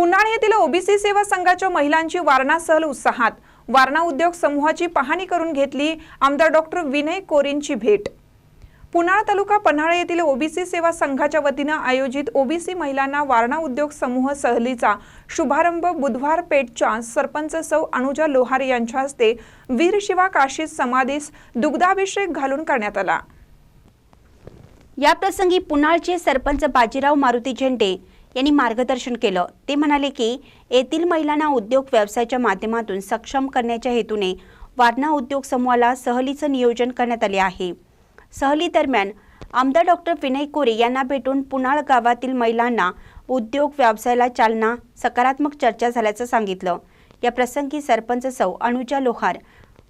पुन्हाळ येथील ओबीसी सेवा संघाच्या महिलांची वारणा सहल उत्साहात. वारणा उद्योग समूहाची पाहणी करून घेतली आमदार डॉक्टर विनय कोरींची भेट. पुनाळ तालुका पन्हाळे येथील ओबीसी सेवा संघाच्या वतीनं आयोजित ओबीसी महिलांना वारणा उद्योग समूह सहलीचा शुभारंभ बुधवार पेठच्या सरपंच सौ अनुजा लोहार यांच्या हस्ते वीरशिवा काशी समाधीस दुग्धाभिषेक घालून करण्यात आला. या प्रसंगी पुनाळचे सरपंच बाजीराव मारुती झेंडे यांनी मार्गदर्शन केलं. ते म्हणाले की येथील महिलांना उद्योग व्यवसायाच्या माध्यमातून सक्षम करण्याच्या हेतूने वारणा उद्योग समूहाला सहलीचं नियोजन करण्यात आले आहे. सहली दरम्यान आमदार डॉक्टर विनय कोरे यांना भेटून पुनाळ गावातील महिलांना उद्योग व्यवसायाला चालना सकारात्मक चर्चा झाल्याचं सांगितलं. या प्रसंगी सरपंच सौ अनुजा लोहार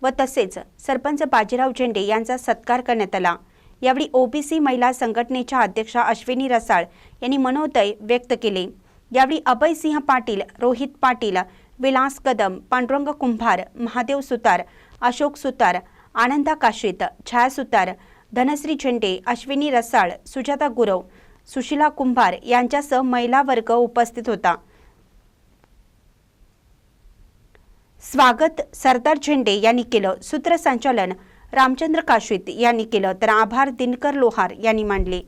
व तसेच सरपंच बाजीराव झेंडे यांचा सत्कार करण्यात आला. यावेळी ओबीसी महिला संघटनेच्या अध्यक्षा अश्विनी रसाळ यांनी मनोदय व्यक्त केले. यावेळी अभयसिंह पाटील रोहित पाटील विलास कदम पांडुरंग कुंभार महादेव सुतार अशोक सुतार आनंदा काशीत छाया सुतार धनश्री झेंडे अश्विनी रसाळ सुजाता गुरव सुशीला कुंभार यांच्यासह महिला वर्ग उपस्थित होता. स्वागत सरदार झेंडे यांनी केलं. सूत्रसंचालन रामचंद्र काश्वित यांनी केलं तर आभार दिनकर लोहार यांनी मांडले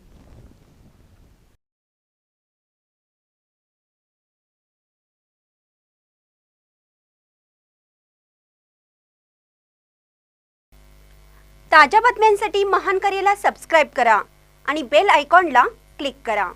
ताज्या बातम्यांसाठी महान करेला सबस्क्राईब करा आणि बेल आयकॉनला क्लिक करा.